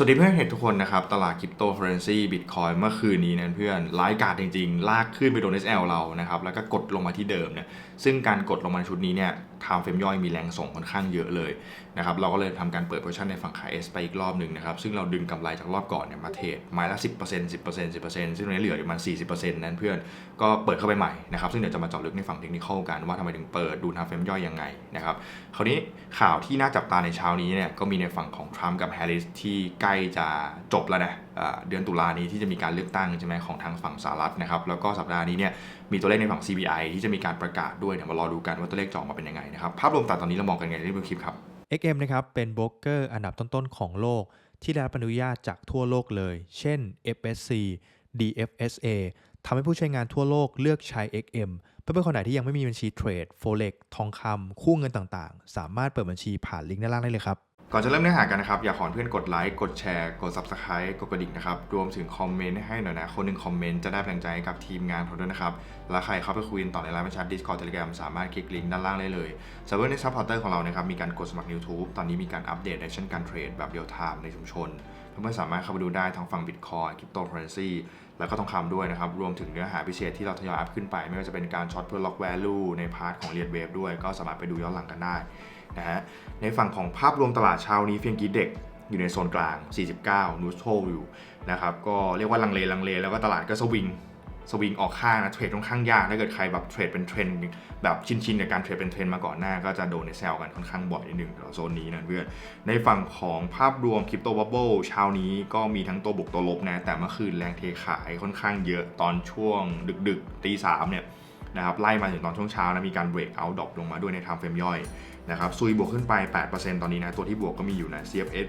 สวัสดีเพื่อนเห็นทุกคนนะครับ ตลาดคริปโตเคอเรนซีบิตคอยเมื่อคืนนี้นะเพื่อนไลฟ์การ์ดจริง ๆ ลากขึ้นไปโดน SL เรานะครับ แล้วก็กดลงมาที่เดิมเนี่ยซึ่งการกดลงมาชุดนี้เนี่ย ไทม์เฟรมย่อยมีแรงส่งค่อนข้างเยอะเลยนะครับเราก็เลยทำการเปิดโพชั่นในฝั่งขาย S ไปอีกรอบหนึ่งนะครับซึ่งเราดึงกำไรจากรอบก่อนเนี่ยมาเทรดไม้ละ 10% 10% 10%ซึ่งตอนนี้เหลืออยู่ประมาณ40%นั้นเพื่อนก็เปิดเข้าไปใหม่นะครับซึ่งเดี๋ยวจะมาเจาะลึกในฝั่งเทคนิคกันว่าทำไมถึงเปิดดูไทม์เฟรมย่อยยังไงนะครับคราวนี้ข่าวที่น่าจับตาในเช้านี้เนี่ยก็มีในฝั่งของทรัมป์กับแฮร์ริสที่ใกล้จะจบแล้วนะ เดือนตุลานี้ที่จะมีการเลือกตั้งใช่ไหมของทางฝั่งสหรัฐนะครับแล้วก็สัปดาห์นี้เนี่ยมีตัวเลขในฝั่ง CPI ที่จะมีการประกาศด้วยเดี๋ยวมารอดูกันว่าตัวเลขจออกมาเป็นยังไงนะครับภาพรวมตตอนนี้เรามองกันไงในเรื่องคลิปครับ XM นะครับเป็นโบรกเกอร์อันดับต้นๆของโลก ที่ได้รับอนุญาตจากทั่วโลกเลย เช่น FSC DFSA ทำให้ผู้ใช้งานทั่วโลกเลือกใช้ XM เพื่อนคนไหนที่ยังไม่มีบัญชีเทรด Forex ทองคำคู่เงินต่างๆ สามารถเปิดบัญชีผ่านลิงก์ด้านล่างได้เลยครับ ก่อนจะเริ่มเนื้อหากันนะครับ อยากขอเพื่อนกดไลค์ กดแชร์ กด Subscribe กดกระดิ่งนะครับ รวมถึงคอมเมนต์ให้หน่อยนะ คนหนึ่งคอมเมนต์จะได้แรงใจกับทีมงานเราด้วยนะครับ แล้วใครเข้าไปคุยต่อในไลน์ประชา Discord Telegram สามารถคลิกลิงก์ด้านล่างได้เลยสำหรับในซัพพอร์เตอร์ของเรานะครับ มีการกดสมัคร YouTube ตอนนี้มีการอัปเดตในเช่นการเทรดแบบเรียลไทม์ในชุมชน เพื่อนๆสามารถเข้าไปดูได้ทั้งฝั่ง Bitcoin Cryptocurrency แล้วก็ทองคำด้วยนะครับ รวมถึงเนื้อหาพิเศษที่เราทยอยอัพขึ้นไป ไม่ว่าจะเป็นการช็อตเพื่อล็อก value ในพาร์ทของเรียนเวฟด้วย ก็สามารถไปดูย้อนหลังกันได้ นะฮะ ในฝั่งของภาพรวมตลาดเช้านี้เฟียงกีเด็กอยู่ในโซนกลาง 49 นูโชอยู่นะครับ ก็เรียกว่าลังเลลังเลแล้วก็ตลาดก็สวิงสวิงออกข้างนะเทรดค่อนข้างยากถ้าเกิดใครแบบเทรดเป็นเทรนด์แบบชินๆกับการเทรดเป็นเทรนด์มาก่อนหน้า ก็จะโดนในแซลกันค่อนข้างบ่อยนิดนึงโซนนี้นะเพื่อนในฝั่งของภาพรวมคริปโตบับเบิลเช้านี้ก็มีทั้งตัวบวกตัวลบนะ แต่เมื่อคืนแรงเทขายค่อนข้างเยอะตอนช่วงดึกๆตีสามเนี่ยนะครับไล่มาถึงตอนช่วงเช้านะมีการเบรกเอาดรอปลงมาด้วยในทม์เฟรมย่อย นะครับซุยบวกขึ้นไป 8%ตอนนี้นะตัวที่บวกก็มีอยู่นะ CFS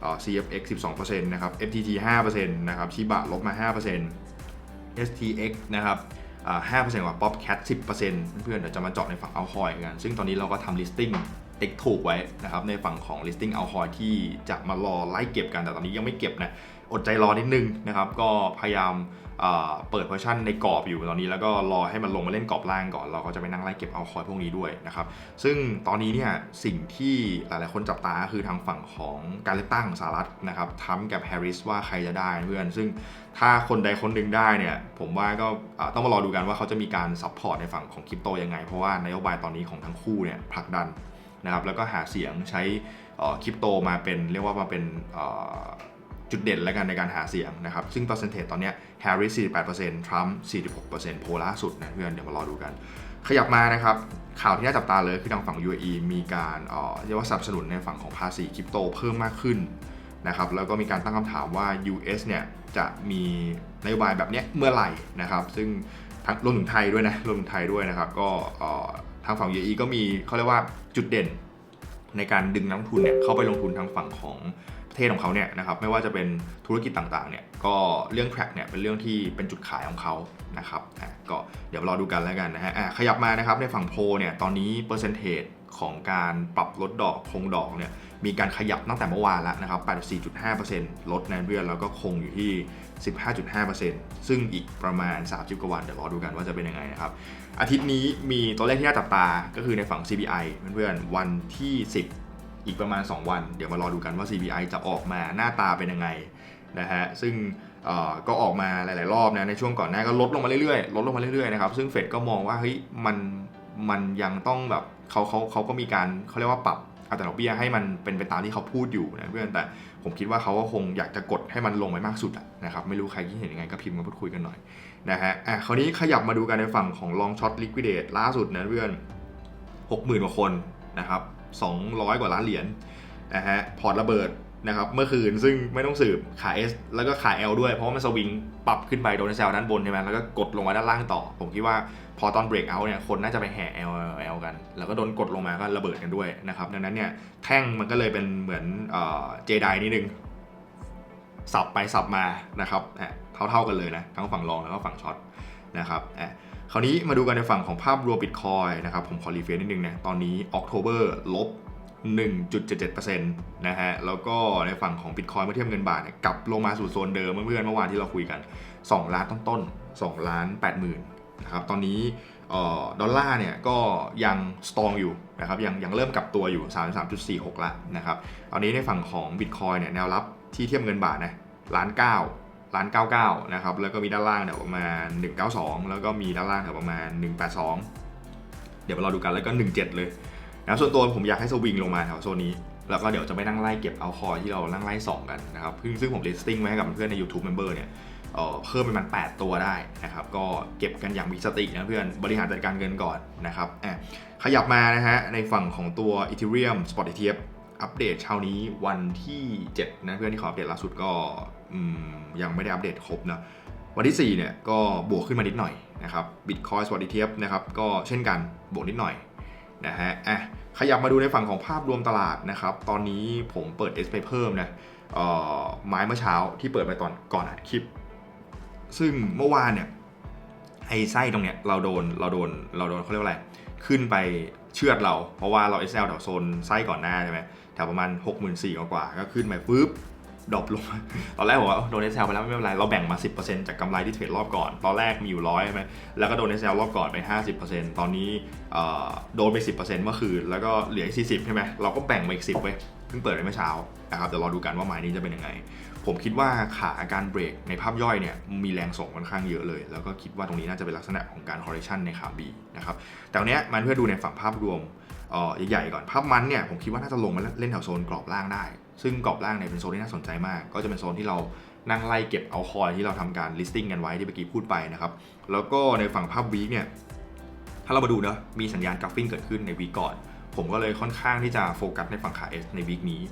เอ่อ CFX 12%นะครับ FTT 5%นะครับชิบะลบมา 5% STX นะครับอ่า5%กว่า Popcat 10%เพื่อนๆเดี๋ยวจะมาเจาะในฝั่งเอาคอยกัน ซึ่งตอนนี้เราก็ทำ listing ติ๊กถูกไว้นะครับในฝั่งของ listing เอาคอยที่จะมารอไล่เก็บกันแต่ตอนนี้ยังไม่เก็บนะ อดใจรอนิดนึงนะครับก็พยายามเปิดเวอร์ชันในกรอบอยู่ตอนนี้แล้วก็รอให้มันลงมาเล่นกรอบล่างก่อน เราก็จะไปนั่งไล่เก็บเอาคอยพวกนี้ด้วยนะครับ ซึ่งตอนนี้เนี่ยสิ่งที่หลายๆคนจับตาคือทางฝั่งของการเลือกตั้งสหรัฐนะครับทรัมกับแฮร์ริสว่าใครจะได้เพื่อน ซึ่งถ้าคนใดคนหนึ่งได้เนี่ยผมว่าก็ต้องมารอดูกันว่าเขาจะมีการซัพพอร์ตในฝั่งของคริปโตยังไง เพราะว่านโยบายตอนนี้ของทั้งคู่เนี่ยผลักดันนะครับแล้วก็หาเสียงใช้คริปโตมาเป็นเรียกว่ามาเป็น จุดเด่นแล้วกันในการหาเสียงนะครับ ซึ่งเปอร์เซนเทจตอนนี้แฮร์ริส48%ทรัมป์46%โพล่าสุดนะเพื่อนเดี๋ยวมารอดูกัน ขยับมานะครับ ข่าวที่น่าจับตาเลยคือทางฝั่ง UAE มีการเอ่อเรียกว่าสนับสนุนในฝั่งของภาษีคริปโตเพิ่มมากขึ้นนะครับแล้วก็มีการตั้งคำถามว่า US เนี่ยจะมีนโยบายแบบเนี้ยเมื่อไหร่นะครับ ซึ่งทั้งรวมถึงไทยด้วยนะรวมถึงไทยด้วยนะครับ ก็เอ่อทางฝั่ง UAE ก็มีเขาเรียกว่าจุดเด่นในการดึงนักทุนเนี่ยเข้าไปลงทุนทางฝั่งของ เทศของเขาเนี่ยนะครับไม่ว่าจะเป็นธุรกิจต่างๆเนี่ยก็เรื่อง track เนี่ยเป็นเรื่องที่เป็นจุดขายของเขานะครับอะก็เดี๋ยวรอดูกันแล้วกันนะฮะขยับมานะครับในฝั่งโพเนี่ยตอนนี้เปอร์เซนเทจของการปรับลดดอกคงดอกเนี่ยมีการขยับตั้งแต่เมื่อวานแล้วนะครับ 84.5%ลดแนนเรียนแล้วก็คงอยู่ที่ 15.5%ซึ่งอีกประมาณ 30 กว่าวัน เดี๋ยวรอดูกันว่าจะเป็นยังไงนะครับ อาทิตย์นี้มีตัวเลขที่น่าจับตา ก็คือในฝั่ง CPI เพื่อนๆ วันที่ 10 อีกประมาณ 2 วัน เดี๋ยวมารอดูกันว่า CPI จะออกมาหน้าตาเป็นยังไงนะฮะซึ่งก็ออกมาหลาย ๆ รอบนะในช่วงก่อนหน้าก็ลดลงมาเรื่อยๆลดลงมาเรื่อยๆนะครับซึ่งเฟดก็มองว่าเฮ้ยมันมันยังต้องแบบเขาเขาเขาก็มีการเขาเรียกว่าปรับอัตราดอกเบี้ยให้มันเป็นไปตามที่เขาพูดอยู่นะเพื่อนแต่ผมคิดว่าเขาก็คงอยากจะกดให้มันลงไปมากสุดนะครับไม่รู้ใครคิดเห็นยังไงก็พิมพ์มาพูดคุยกันหน่อยนะฮะอะคราวนี้ขยับมาดูกันในฝั่งของลองช็อตลิควิดเดตล่าสุดนะเพื่อน 60,000กว่าคนนะครับ 200 กว่าล้านเหรียญนะฮะพอร์ตระเบิดนะครับเมื่อคืนซึ่งไม่ต้องสืบขาย S แล้วก็ขาย L ด้วยเพราะว่ามันสวิงปรับขึ้นไปโดนแซลด้านบนใช่ไหมแล้วก็กดลงมาด้านล่างต่อ ผมคิดว่าพอตอนเบรกเอาเนี่ยคนน่าจะไปแห่ L L กัน แล้วก็โดนกดลงมาก็ระเบิดกันด้วยนะครับดังนั้นเนี่ยแท่งมันก็เลยเป็นเหมือนเจไดนิดนึง สับไปสับมานะครับอะเท่าๆกันเลยนะทั้งฝั่งลองแล้วก็ฝั่งช็อตนะครับอะ คราวนี้มาดูกันในฝั่งของภาพรวมบิตคอยนะครับ ผมขอรีเฟรชนิดนึงนะ ตอนนี้ออกโทเบอร์ลบ 1.77%นะฮะ แล้วก็ในฝั่งของบิตคอยเมื่อเทียบเงินบาทเนี่ยกลับลงมาสู่โซนเดิมเพื่อเมื่อวานที่เราคุยกัน 2 ล้านต้นๆ2ล้าน8หมื่นนะครับ ตอนนี้ดอลลาร์เนี่ยก็ยังสตองอยู่นะครับยังยังเริ่มกลับตัวอยู่ 33.46 ละนะครับ ตอนนี้ในฝั่งของ Bitcoin เนี่ยแนวรับที่เทียบเงินบาทนะล้านเก้า ล้านเก้าเก้านะครับ แล้วก็มีด้านล่างเนี่ยประมาณ 192 แล้วก็มีด้านล่างเนี่ยประมาณ 182 เดี๋ยวเราดูกันแล้วก็ 17 เลยนะส่วนตัวผมอยากให้สวิงลงมาแถวโซนนี้ แล้วก็เดี๋ยวจะไปนั่งไล่เก็บเอาคอยที่เรานั่งไล่ส่องกันนะครับ ซึ่งซึ่งผม listing ไว้ให้กับเพื่อนใน YouTube Member เนี่ยเเพิ่มเป็นมัน 8 ตัวได้นะครับ ก็เก็บกันอย่างมีสตินะเพื่อน บริหารจัดการเงินก่อนนะครับขยับมานะฮะ ในฝั่งของตัว Ethereum Spot ETF อัปเดตเช้านี้วันที่ 7 นะเพื่อนที่ขออัปเดตล่าสุดก็ ยังไม่ได้อัปเดตครบนะวันที่ 4 เนี่ยก็บวกขึ้นมานิดหน่อยนะครับ Bitcoin Spot ETF นะครับก็เช่นกันบวกนิดหน่อยนะฮะอะขยับมาดูในฝั่งของภาพรวมตลาดนะครับ ตอนนี้ผมเปิด S ไปเพิ่มนะไม้เมื่อเช้าที่เปิดไปตอนก่อนอัดคลิป ซึ่งเมื่อวานเนี่ยไอ้ไส้ตรงเนี้ยเราโดนเราโดนเราโดนเขาเรียกว่าอะไร ขึ้นไปเชือดเรา เพราะว่าเรา SL แถวโซนไส้ก่อนหน้าใช่ไหมแถวประมาณ 6 4 0 0 0กว่าก็ขึ้นไปปุ๊บ ดรอปลงตอนแรกผมว่าโดน SL ไปแล้วไม่เป็นไร เราแบ่งมา 10%จากกำไรที่เทรดรอบก่อน ตอนแรกมีอยู่ร้อยใช่ไหมแล้วก็โดน SL รอบก่อนไป 50%ตอนนี้โดนไป 10%เมื่อคืน แล้วก็เหลืออีก40 ใช่ไหมเราก็แบ่งมาอีก 10ไว้ยเพิ่งเปิดไปเมื่อเช้านะครับเดี๋ยวรอดูกันว่าหมายนี้จะเป็นยังไง ผมคิดว่าขาการเบรกในภาพย่อยเนี่ยมีแรงส่งค่อนข้างเยอะเลย แล้วก็คิดว่าตรงนี้น่าจะเป็นลักษณะของการ correction ในขา B นะครับแต่วันเนี้ยมันเพื่อดูในฝั่งภาพรวมใหญ่ๆก่อนภาพมันเนี่ยผมคิดว่าน่าจะลงมาเล่นแถวโซนกรอบล่างได้ ซึ่งกรอบล่างเนี่ยเป็นโซนที่น่าสนใจมาก ก็จะเป็นโซนที่เรานั่งไล่เก็บเอาคอยที่เราทำการ listing กันไว้ที่เมื่อกี้พูดไปนะครับ แล้วก็ในฝั่งภาพวีคเนี่ย ถ้าเรามาดูเนะมีสัญญาณกราฟฟิ้งเกิดขึ้นในวีก่อน ผมก็เลยค่อนข้างที่จะโฟกัสในฝั่งขา S ในวีคนี้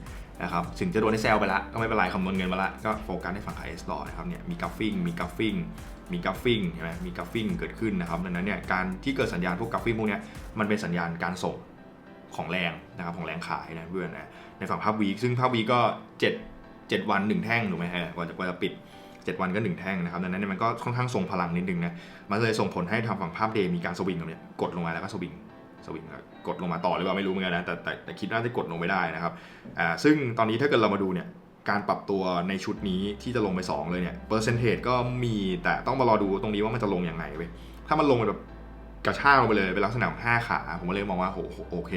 นะครับ ถึงจะโดนในเซลไปละ ก็ไม่เป็นไรคำนวณเงินมาละ ก็โฟกัสในฝั่งขา S ต่อนะครับเนี่ย มีกราฟฟิ้ง มีกราฟฟิ้ง มีกราฟฟิ้งใช่ไหมมีกราฟฟิ้งเกิดขึ้นนะครับ ดังนั้นเนี่ย การที่เกิดสัญญาณพวกกราฟฟิ้งพวกนี้มันเป็นสัญญาณการส่ง ของแรงนะครับของแรงขายนะเพื่อนนะในฝั่งภาพวีคซึ่งภาพวีก็ 7 7 วัน 1 แท่งถูกไหมฮะกว่าจะกว่าจะปิด 7 วันก็ 1 แท่งนะครับดังนั้นเนี่ยมันก็ค่อนข้างทรงพลังนิดนึงนะมันเลยส่งผลให้ทางฝั่งภาพเดย์มีการสวิงตรงเนี้ยกดลงมาแล้วก็สวิงสวิงกดลงมาต่อหรือเปล่าไม่รู้เหมือนกันนะแต่แต่แต่คิดน่าจะกดลงไม่ได้นะครับอ่าซึ่งตอนนี้ถ้าเกิดเรามาดูเนี่ยการปรับตัวในชุดนี้ที่จะลงไป 2 เลยเนี่ยเปอร์เซนเทจก็มีแต่ต้องมารอดูตรงนี้ว่ามันจะลงยังไงเว้ยถ้ามันลงไปแบบ กระชากลงไปเลยเป็นลักษณะของ5ขา ผมก็เลยมองว่าโหโอเค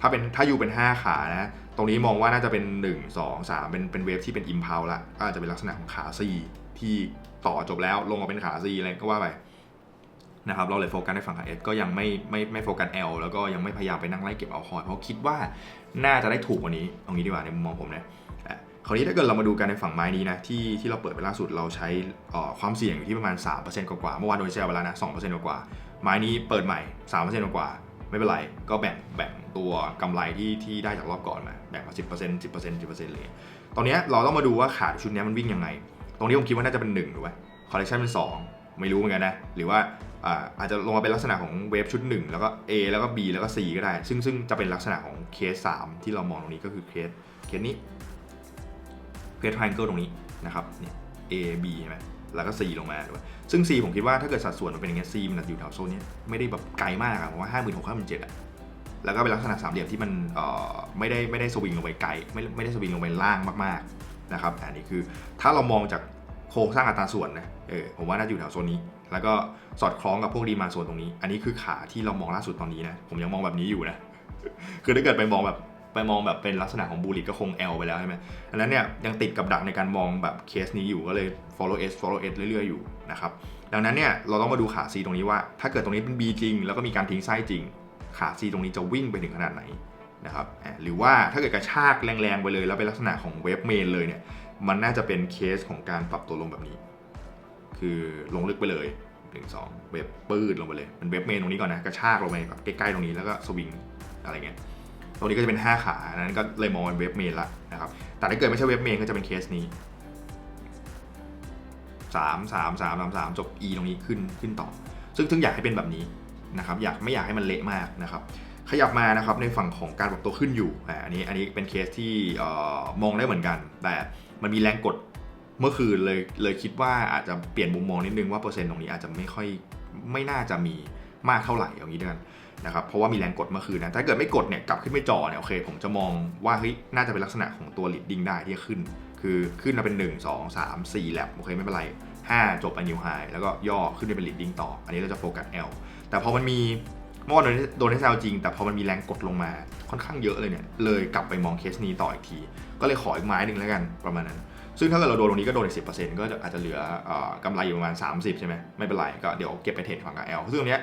ถ้าเป็นถ้าอยู่เป็น 5 ขานะ ตรงนี้มองว่าน่าจะเป็น 1 2 3 เป็นเป็นเวฟที่เป็นอิมพาวละก็อาจจะเป็นลักษณะของขา C ที่ต่อจบแล้วลงมาเป็นขา C อะไรก็ว่าไปนะครับเราเลยโฟกัสในฝั่งขา S ก็ยังไม่ไม่ไม่โฟกัส L แล้วก็ยังไม่พยายามไปนั่งไล่เก็บเอาคอยเพราะคิดว่าน่าจะได้ถูกกว่านี้เอางี้ดีกว่าในมุมมองผมนะคราวนี้ถ้าเกิดเรามาดูกันในฝั่งไม้นี้นะที่ที่เราเปิดไปล่าสุดเราใช้ความเสี่ยงอยู่ที่ประมาณ 3%กว่าๆเมื่อวานโดนเซลไปแล้วนะ2%กว่าๆ ไม้นี้เปิดใหม่3%กว่า ไม่เป็นไร ก็แบ่งแบ่งตัวกำไรที่ที่ได้จากรอบก่อนมา แบ่งมา10% 10% 10%เลยตอนต์เลย ตอนนี้เราต้องมาดูว่าขาชุดนี้มันวิ่งยังไง ตรงนี้ผมคิดว่าน่าจะเป็น1ถูกไหมคอลเลคชันเป็น2ไม่รู้เหมือนกันนะ หรือว่าอาอาจจะลงมาเป็นลักษณะของเวฟชุด 1 แล้วก็ A แล้วก็ B แล้วก็ C ก็ได้ ซึ่งซึ่งจะเป็นลักษณะของเคส 3 ที่เรามองตรงนี้ก็คือเคสเคสนี้เคสทรแองเกิลตรงนี้นะครับเนี่ย A B ใช่ไหม แล้วก็ C ลงมาด้วยซึ่ง C ผมคิดว่าถ้าเกิดสัดส่วนมันเป็นอย่างเงี้ย C มันอยู่แถวโซนนี้ไม่ได้แบบไกลมากอะผมว่าห้าหมื่นหกห้าหมื่นเจ็ดอะแล้วก็เป็นลักษณะสามเหลี่ยมที่มันเอ่อไม่ได้ไม่ได้สวิงลงไปไกลไม่ไม่ได้สวิงลงไปล่างมากๆนะครับอันนี้คือถ้าเรามองจากโครงสร้างอัตราส่วนนะเออผมว่าน่าจะอยู่แถวโซนนี้ แล้วก็สอดคล้องกับพวกดีมาโซนตรงนี้ อันนี้คือขาที่เรามองล่าสุดตอนนี้นะผมยังมองแบบนี้อยู่นะคือถ้าเกิดไปมองแบบ ไปมองแบบเป็นลักษณะของบูลลิตก็คง L ไปแล้วใช่ไหมอันนั้นเนี่ยยังติดกับดักในการมองแบบเคสนี้อยู่ก็เลย follow S follow S เรื่อยๆอยู่นะครับดังนั้นเนี่ยเราต้องมาดูขา C ตรงนี้ว่า ถ้าเกิดตรงนี้เป็น B จริง แล้วก็มีการทิ้งไส้จริง ขา C ตรงนี้จะวิ่งไปถึงขนาดไหนนะครับหรือว่าถ้าเกิดกระชากแรงๆไปเลย แล้วเป็นลักษณะของเวฟเมนเลยเนี่ยมันน่าจะเป็นเคสของการปรับตัวลงแบบนี้ คือลงลึกไปเลยหนึ่งสองเว็บปืดลงไปเลยเป็นเว็บเมนตรงนี้ก่อนนะ กระชากลงไปแบบใกล้ๆตรงนี้แล้วก็สวิงอะไรเงี้ย ตรงนี้ก็จะเป็น 5 ขาอันนั้นก็เลยมองเป็นเว็บเมนละนะครับแต่ถ้าเกิดไม่ใช่เว็บเมนก็จะเป็นเคสนี้สามสามสามสามจบ E ตรงนี้ขึ้นขึ้นต่อ ซึ่งซึ่งอยากให้เป็นแบบนี้นะครับอยากไม่อยากให้มันเละมากนะครับขยับมานะครับในฝั่งของการปรับตัวขึ้นอยู่อันนี้อันนี้เป็นเคสที่มองได้เหมือนกัน แต่มันมีแรงกดเมื่อคืนเลยเลยคิดว่าอาจจะเปลี่ยนมุมมองนิดนึงว่าเปอร์เซ็นต์ตรงนี้อาจจะไม่ค่อยไม่น่าจะมีมากเท่าไหร่อย่างนี้ด้วยกัน นะครับเพราะว่ามีแรงกดเมื่อคืนนะถ้าเกิดไม่กดเนี่ยกลับขึ้นไม่จ่อเนี่ยโอเค ผมจะมองว่าเฮ้ยน่าจะเป็นลักษณะของตัว leading ได้ที่จะขึ้น คือขึ้นมาเป็น 1 2 3 4แลบโอเคไม่เป็นไร 5 จบไป new high แล้วก็ย่อขึ้นไปเป็น leading ต่อ อันนี้เราจะโฟกัส L แต่พอมันมีเมื่อวานโดนให้แซวจริง แต่พอมันมีแรงกดลงมาค่อนข้างเยอะเลยเนี่ยเลยกลับไปมองเคสนี้ต่ออีกที ก็เลยขออีกไม้หนึ่งแล้วกันประมาณนั้นซึ่งถ้าเกิดเราโดนตรงนี้ก็โดนอีกสิก็จะอาจจะเหลือเออกำไรอยู่ประมาณ 30 ใช่ไหมไม่เป็นไรก็เดี๋ยวเก็บไปเทรดฝั่งกับ L ซึ่งตรงเนี้ย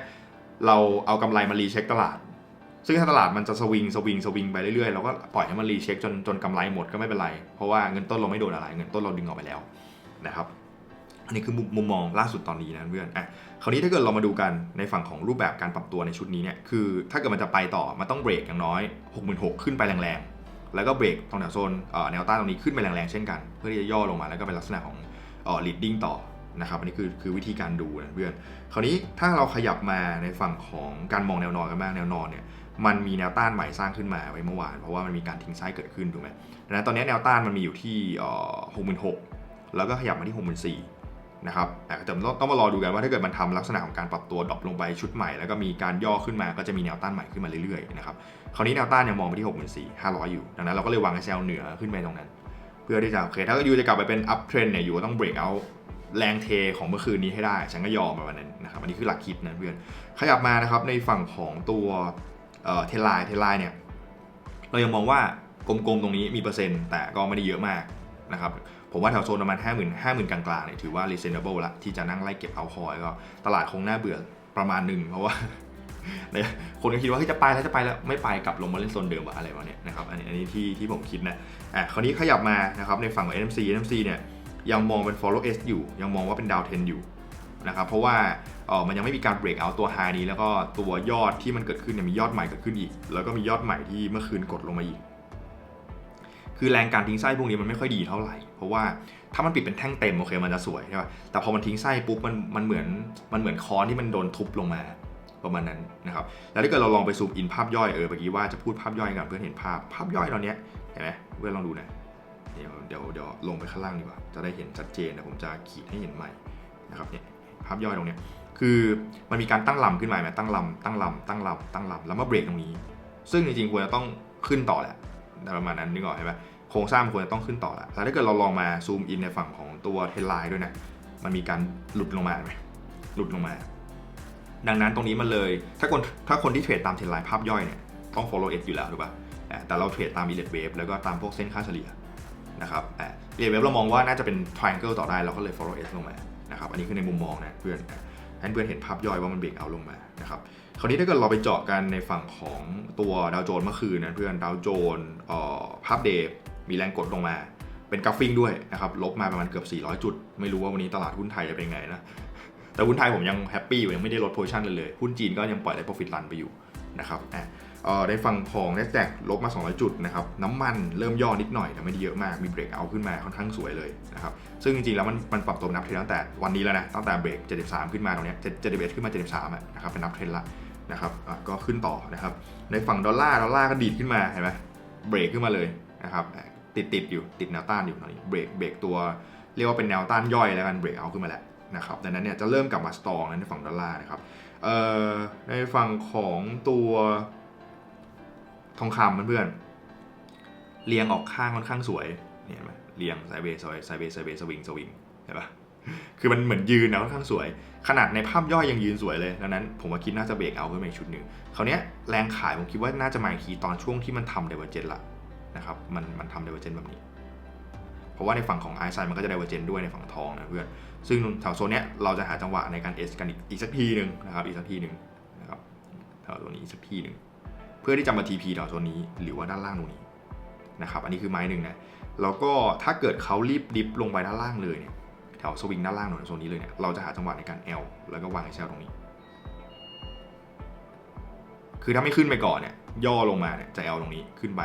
เราเอากำไรมารีเช็คตลาด ซึ่งถ้าตลาดมันจะสวิงสวิงสวิงไปเรื่อยๆเราก็ปล่อยให้มันรีเช็คจนจนกำไรหมดก็ไม่เป็นไร เพราะว่าเงินต้นเราไม่โดนอะไรเงินต้นเราดึงออกไปแล้วนะครับอันนี้คือมุมมองล่าสุดตอนนี้นะเพื่อนอะคราวนี้ถ้าเกิดเรามาดูกันในฝั่งของรูปแบบการปรับตัวในชุดนี้เนี่ยคือถ้าเกิดมันจะไปต่อมันต้องเบรกอย่างน้อย 66,000 ขึ้นไปแรงๆ แล้วก็เบรกตรงแถวโซนแนวต้านตรงนี้ขึ้นไปแรงๆ เช่นกัน เพื่อที่จะย่อลงมาแล้วก็เป็นลักษณะของอ่อ leading ต่อ นะครับอันนี้คือคือวิธีการดูนะเพื่อนคราวนี้ถ้าเราขยับมาในฝั่งของการมองแนวนอนกันบ้างแนวนอนเนี่ยมันมีแนวต้านใหม่สร้างขึ้นมาไว้เมื่อวาน เพราะว่ามันมีการทิ้งไส้เกิดขึ้นถูกไหมดังนั้นตอนนี้แนวต้านมันมีอยู่ที่หกหมื่นหกแล้วก็ขยับมาที่หกหมื่นสี่นะครับแต่ต้องมารอดูกันว่าถ้าเกิดมันทำลักษณะของการปรับตัวดรอปลงไปชุดใหม่แล้วก็มีการย่อขึ้นมาก็จะมีแนวต้านใหม่ขึ้นมาเรื่อยๆนะครับคราวนี้แนวต้านยังมองไปที่หกหมื่นสี่ห้าร้อยอยู่ ดังนั้นเราก็เลยวางไอเซลเหนือขึ้นไปตรงนั้น เพื่อที่จะโอเคถ้ายูจะกลับไปเป็นอัพเทรนเนี่ยอยู่ก็ต้องเบรกเอา แรงเทของเมื่อคืนนี้ให้ได้ ฉันก็ยอมมาวันนั้นนะครับอันนี้คือหลักคิดนะเพื่อนขยับมานะครับในฝั่งของตัวเทลไลน์เทลไลน์เนี่ยเรายังมองว่ากลมๆตรงนี้มีเปอร์เซ็นต์แต่ก็ไม่ได้เยอะมากนะครับผมว่าแถวโซนประมาณ 5 0 0 0 0 5 0,000 กลางๆเนี่ยถือว่า reasonable ละที่จะนั่งไล่เก็บเอาคอยก็ตลาดคงน่าเบื่อประมาณหนึ่งเพราะว่าคนก็คิดว่าเฮ้ยจะไปแล้วจะไปแล้วไม่ไปกลับลงมาเล่นโซนเดิมอะอะไรวะเนี่ยนะครับอันนี้อันนี้ที่ที่ผมคิดนะอะคราวนี้ขยับมานะครับในฝั่งของ NMC NMC เนี่ย ยังมองเป็น follow S อยู่ ยังมองว่าเป็นดาวเทนอยู่นะครับเพราะว่าเออมันยังไม่มีการ break out ตัว high นี้ แล้วก็ตัวยอดที่มันเกิดขึ้นเนี่ยมียอดใหม่เกิดขึ้นอีก แล้วก็มียอดใหม่ที่เมื่อคืนกดลงมาอีก คือแรงการทิ้งไส้พวกนี้มันไม่ค่อยดีเท่าไหร่ เพราะว่าถ้ามันปิดเป็นแท่งเต็มโอเคมันจะสวยใช่ป่ะแต่พอมันทิ้งไส้ปุ๊บมันมันเหมือนมันเหมือนค้อนที่มันโดนทุบลงมาประมาณนั้นนะครับแล้วถ้าเกิดเราลองไปซูมอินภาพย่อยเออเมื่อกี้ว่าจะพูดภาพย่อยกันเพื่อเห็นภาพภาพย่อยตอนเนี้ยเห็นไหมเพื่อนลองดูนะ เดี๋ยวเดี๋ยวเดี๋ยวลงไปข้างล่างดีกว่า จะได้เห็นชัดเจนนะผมจะขีดให้เห็นใหม่นะครับเนี่ยภาพย่อยตรงเนี้ยคือมันมีการตั้งลำขึ้นมาไหมตั้งลำตั้งลำตั้งลำตั้งลำแล้วมาเบรกตรงนี้ ซึ่งจริงๆควรจะต้องขึ้นต่อแหละประมาณนั้นนึกออกใช่ไหมโครงสร้างควรจะต้องขึ้นต่อแหละแล้วถ้าเกิดเราลองมาซูมอินในฝั่งของตัวเทนไลน์ด้วยนะมันมีการหลุดลงมาไหมหลุดลงมา ดังนั้นตรงนี้มันเลยถ้าคนถ้าคนที่เทรดตามเทรนไลน์ภาพย่อยเนี่ยต้อง follow S อยู่แล้วถูกป่ะอะแต่เราเทรดตาม Elliott Wave แล้วก็ตามพวกเส้นค่าเฉลี่ย นะครับอะ Elliott Wave เรามองว่าน่าจะเป็น triangle ต่อได้เราก็เลย follow S ลงมานะครับอันนี้คือในมุมมองนะเพื่อนให้เพื่อนเห็นภาพย่อยว่ามันเบรกเอาลงมานะครับคราวนี้ถ้าเกิดเราไปเจาะกันในฝั่งของตัวดาวโจนส์เมื่อคืนนะเพื่อนดาวโจนส์ภาพเดย์มีแรงกดลงมาเป็นกราฟฟิงด้วยนะครับลบมาประมาณเกือบ 400 จุด ไม่รู้ว่าวันนี้ตลาดหุ้นไทยจะเป็นไงนะแต่หุ้นไทยผมยังแฮปปี้อยู่ยังไม่ได้ลดโพชั่นเลยเลย หุ้นจีนก็ยังปล่อยได้ profit run ไปอยู่นะครับ อะเอ่อในฝั่งของ n a s d a q ลบมา 200 จุดนะครับน้ำมันเริ่มย่อนิดหน่อยแต่ไม่ได้เยอะมากมีเบรกเอาขึ้นมาค่อนข้างสวยเลยนะครับซึ่งจริงๆแล้วมันมันปรับตัวนับเทรนตั้งแต่วันนี้แล้วนะตั้งแต่เบรก 73 ขึ้นมาตรงนี้ย71 ขึ้นมา 73อะนะครับเป็นนับเทรนละนะครับก็ขึ้นต่อนะครับในฝั่งดอลลาร์ดอลลาร์ก็ดีดขึ้นมาเห็นไหมเบรกขึ้นมาเลยนะครับติดติดอยู่ติดแนวต้านอยู่ตอนนี้เบรกเบรกตัวเรียกว่าเป็นแนวต้านย่อยแล้วกันเบรกเอาขึ้นมาแล้วนะครับดังนั้นเนี่ยจะเริ่มกลับมาสตรองในฝั่งดอลลาร์นะครับเอ่อในฝั่งของตัว ทองคำเพื่อนๆเรียงออกข้างค่อนข้างสวยเนี่ยเห็นไหมเรียงไซเบย์สวยไซเบย์ไซเบสวิงสวิงเห็นปะคือมันเหมือนยืนนะค่อนข้างสวย ขนาดในภาพย่อยยังยืนสวยเลยดังนั้น ผมว่าคิดน่าจะเบรกเอาขึ้นมาอีกชุดหนึ่งคราวเนี้ยแรงขายผมคิดว่าน่าจะมาอีกทีตอนช่วงที่มันทำเดเวอร์เจนละนะครับมันมันทำเดเวอร์เจนแบบนี้ เพราะว่าในฝั่งของไอซ์ไซมันก็จะไดเวอร์เจนด้วยในฝั่งทองนะเพื่อนซึ่งแถวโซนเนี้ยเราจะหาจังหวะในการเอสกันอีกอีกสักทีหนึ่งนะครับอีกสักทีหนึ่งนะครับแถวตัวนี้อีกสักทีหนึ่ง พื่อที่จะมา TP แถวโซนนี้ หรือว่าด้านล่างตรงนี้นะครับอันนี้คือไม้หนึ่งนะแล้วก็ถ้าเกิดเขารีบดิฟลงไปด้านล่างเลยเนี่ยแถวสวิงด้านล่างหน่อยโซนนี้เลยเนี่ยเราจะหาจังหวะในการ L แล้วก็วางไอเชลตรงนี้ คือถ้าไม่ขึ้นไปก่อนเนี่ยย่อลงมาเนี่ยจะ L ตรงนี้ขึ้นไป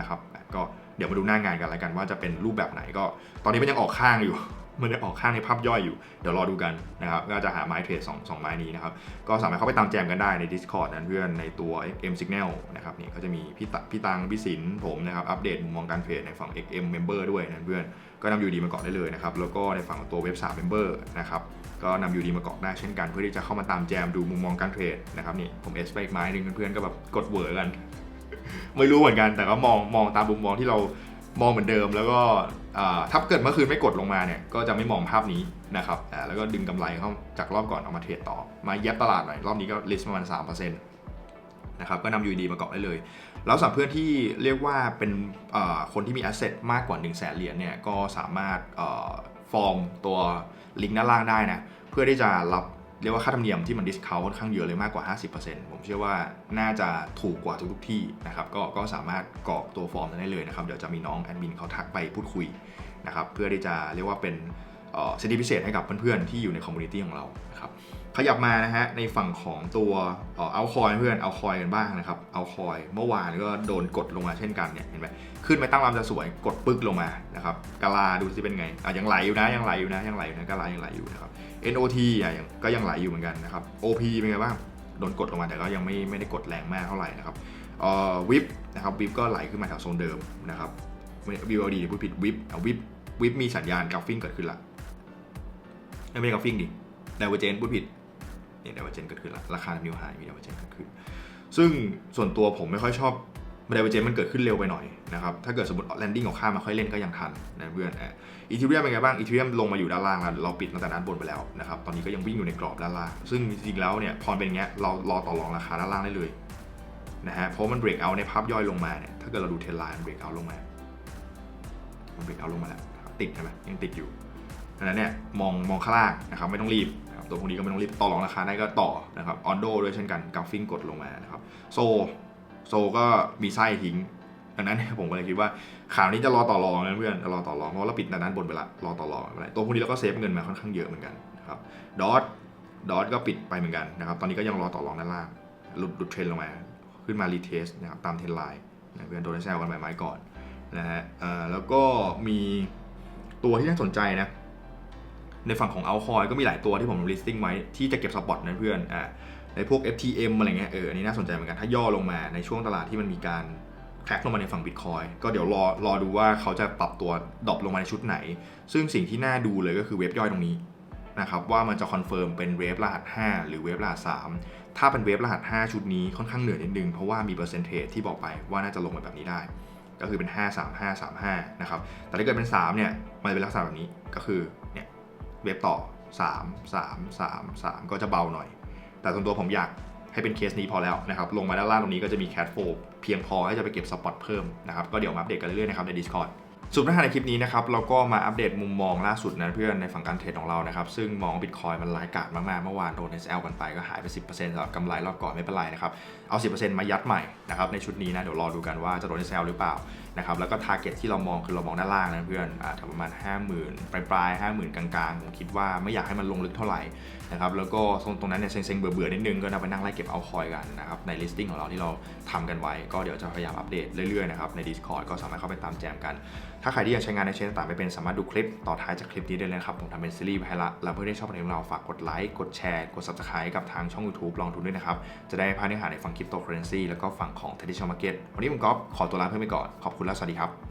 นะครับก็เดี๋ยวมาดูหน้างานกันแล้วกันว่าจะเป็นรูปแบบไหนก็ ตอนนี้มันยังออกข้างอยู่ มันยังออกข้างในภาพย่อยอยู่ เดี๋ยวรอดูกันนะครับก็จะหาไม้เทรด2 2ไม้นี้นะครับ ก็สามารถเข้าไปตามแจมกันได้ใน Discord นั้นเพื่อนในตัว XM Signal นะครับนี่ก็จะมีพี่ตพี่ตังพี่สินผมนะครับ อัปเดตมุมมองการเทรดในฝั่ง XM Member ด้วยนะเพื่อนก็นำยูดีมาเกาะได้เลยนะครับ แล้วก็ในฝั่งตัวเว็บ3 Member นะครับก็นำยูดีมาเกาะได้เช่นกัน เพื่อที่จะเข้ามาตามแจมดูมุมมองการเทรดนะครับนี่ผมเอสไปอีกไม้หนึ่งเพื่อนๆก็แบบกดเวอร์กัน ไม่รู้เหมือนกันแต่ก็มองมองตามมุมมองที่เรามองเหมือนเดิม แล้วก็ ถ้าเกิดเมื่อคืนไม่กดลงมาเนี่ยก็จะไม่มองภาพนี้นะครับแล้วก็ดึงกำไรเข้าจากรอบก่อนเอามาเทรดต่อ มาแยบตลาดหน่อย รอบนี้ก็ลิสต์ประมาณ3%นะครับก็นำ UD มาเกาะได้เลย แล้วสำหรับเพื่อนที่เรียกว่าเป็นคนที่มี asset มากกว่า 1 0 0 0 0แสนเหรียญเนี่ยก็สามารถฟอร์มตัวลิงก์ด้านล่างได้นะเพื่อที่จะรับ เรียกว่าค่าธรรมเนียมที่มันดิสคาวค่อนข้างเยอะเลยมากกว่า 50%ผมเชื่อว่าน่าจะถูกกว่าทุกๆที่นะครับก็ก็สามารถกรอกตัวฟอร์มนั้นได้เลยนะครับเดี๋ยวจะมีน้องแอดมินเขาทักไปพูดคุยนะครับเพื่อที่จะเรียกว่าเป็นเอ่อสิทธิพิเศษให้กับเพื่อนๆ ที่อยู่ในคอมมูนิตี้ของเรานะครับขยับมานะฮะในฝั่งของตัวเอาคอยเพื่อนเอาคอยกันบ้างนะครับเอาคอยเมื่อวานก็โดนกดลงมาเช่นกันเนี่ยเห็นไหมขึ้นไปตั้งลำจะสวยกดปึ๊กลงมานะครับกาลาดูสิเป็นไงอะยังไหลอยู่นะยังไหลอยู่นะยังไหลอยู่นะกาลายังไหลอยู่นะครับ NOT อะยังก็ยังไหลอยู่เหมือนกันนะครับ OP เป็นไงบ้างโดนกดลงมาแต่ก็ยังไม่ไม่ได้กดแรงมากเท่าไหร่นะครับเอ่อวิปนะครับวิปก็ไหลขึ้นมาแถวโซนเดิมนะครับ VOD พูดผิดวิปวิปวิปมีสัญญาณกราฟฟิ้งเกิดขึ้นละไม่ใช่กราฟฟิ้งดิด i เวเจนพูดผิดเนี่ยด i เวเจนเกิดขึ้นละราคานิวไฮมีด i เวเจนเกิดขึ้น ซึ่งส่วนตัวผมไม่ค่อยชอบ ด i เวเจนมันเกิดขึ้นเร็วไปหน่อยนะครับถ้าเกิดสมมติแลนดิ้งของข้ามาค่อยเล่นก็ยังทันนะเพื่อนอะอีทีเรียมเป็นไงบ้างอีทีเรียมลงมาอยู่ด้านล่างแล้วเราปิดตั้งแต่ด้านบนไปแล้วนะครับตอนนี้ก็ยังวิ่งอยู่ในกรอบด้านล่างซึ่งจริงๆแล้วเนี่ยพอเป็นอย่างเงี้ยเรารอต่อรองราคาด้านล่างได้เลยนะฮะเพราะมันเบรกเอาในภาพย่อยลงมาเนี่ยถ้าเกิดเราดูเทรนไลน์มันเบรกเอาลงมา มันเบรกเอาลงมาแล้วครับติดใช่ไหมยังติดอยู่ดังนั้นเนี่ยมองมองข้างล่างนะครับไม่ต้องรีบนะครับตัวพวกนี้ก็ไม่ต้องรีบต่อรองราคาได้ก็ต่อนะครับออนโดด้วยเช่นกันกราฟฟิ้งกดลงมานะครับโซ โซก็มีไส้ทิ้งดังนั้นผมก็เลยคิดว่าข่าวนี้จะรอต่อรองนะเพื่อนจะรอต่อรองเพราะเราปิดด้านบนไปละรอต่อรองไม่เป็นไรตัวพวกนี้เราก็เซฟเงินมาค่อนข้างเยอะเหมือนกันนะครับดอทดอทก็ปิดไปเหมือนกันนะครับตอนนี้ก็ยังรอต่อรองด้านล่างหลุดหลุดเทรนลงมา ขึ้นมารีเทสนะครับตามเทรนไลน์นะเพื่อนโดนแซวกันใหม่ๆก่อนนะฮะแล้วก็มีตัวที่น่าสนใจนะในฝั่งของเอาคอยก็มีหลายตัวที่ผม listing ไว้ที่จะเก็บสปอตนะเพื่อนอ่า ในพวก FTM อะไรเงี้ยเอออันนี้น่าสนใจเหมือนกันถ้าย่อลงมาในช่วงตลาดที่มันมีการแคร็กลงมาในฝั่ง Bitcoin ก็เดี๋ยวรอรอดูว่าเขาจะปรับตัวดรอปลงมาในชุดไหน ซึ่งสิ่งที่น่าดูเลยก็คือเว็บย่อยตรงนี้นะครับว่ามันจะคอนเฟิร์มเป็นเวฟรหัส 5 หรือเวฟรหัส 3 ถ้าเป็นเวฟรหัส 5 ชุดนี้ค่อนข้างเหนื่อยนิดนึง เพราะว่ามีเปอร์เซนเทจที่บอกไปว่าน่าจะลงมาแบบนี้ได้ ก็คือเป็น 5 3 5 3 5นะครับแต่ถ้าเกิดเป็น 3 เนี่ย มันจะเป็นลักษณะแบบนี้ก็คือเนี่ยเว็บต่อ 3 3 3 3 ก็จะเบาหน่อย แต่ส่วนตัวผมอยากให้เป็นเคสนี้พอแล้วนะครับ ลงมาด้านล่างตรงนี้ก็จะมีแค t โฟเพียงพอให้จะไปเก็บสปอตเพิ่มนะครับ ก็เดี๋ยวมาอัปเดตกันเรื่อยๆนะครับใน Discord สุดท้ายในคลิปนี้นะครับเราก็มาอัปเดตมุมมองล่าสุดนะเพื่อนในฝั่งการเทรดของเรานะครับ ซึ่งมองบิตคอยมันร้ายกาจมากๆ เมื่อวานโดน SL กันไปก็หายไป 10%สำหรับกำไรรอบก่อนไม่เป็นไรนะครับ เอา 10%มายัดใหม่นะครับในชุดนี้นะ เดี๋ยวรอดูกันว่าจะโดน SL หรือเปล่านะครับแล้วก็ target ที่เรามองคือเรามองด้านล่างนะเพื่อนอ่าประมาณ 50,000 ปลายปลายๆ50,000กลางๆ ผมคิดว่าไม่อยากให้มันลงลึกเท่าไหร่นะครับแล้วก็โซนตรงนั้นเนี่ยเซ็งๆเบื่อๆนิดนึงก็นำไปนั่งไล่เก็บเอาคอยกันนะครับใน listing ของเราที่เราทำกันไว้ ก็เดี๋ยวจะพยายามอัปเดตเรื่อยๆนะครับใน Discord ก็สามารถเข้าไปตามแจมกัน ถ้าใครที่ยากใช้งานในเชนต่างไม่เป็นสามารถดูคลิปต่อท้ายจากคลิปนี้ได้เลยครับผมทำเป็นซีรีส์ไว้ให้ละแล้วเพื่อนที่ชอบคอนเทนต์ของเราฝากกดไลค์กดแชร์กด subscribe กับทางช่อง YouTube ลองทุนด้วยนะครับจะได้พลาเนื้อหาในฝั่งคริปโตเคอเรนซีแล้วก็ฝั่งของ traditional market วันนี้ผมก๊อฟขอตัวลาเพื่อนไปก่อนขอบคุณและสวัสดีครับ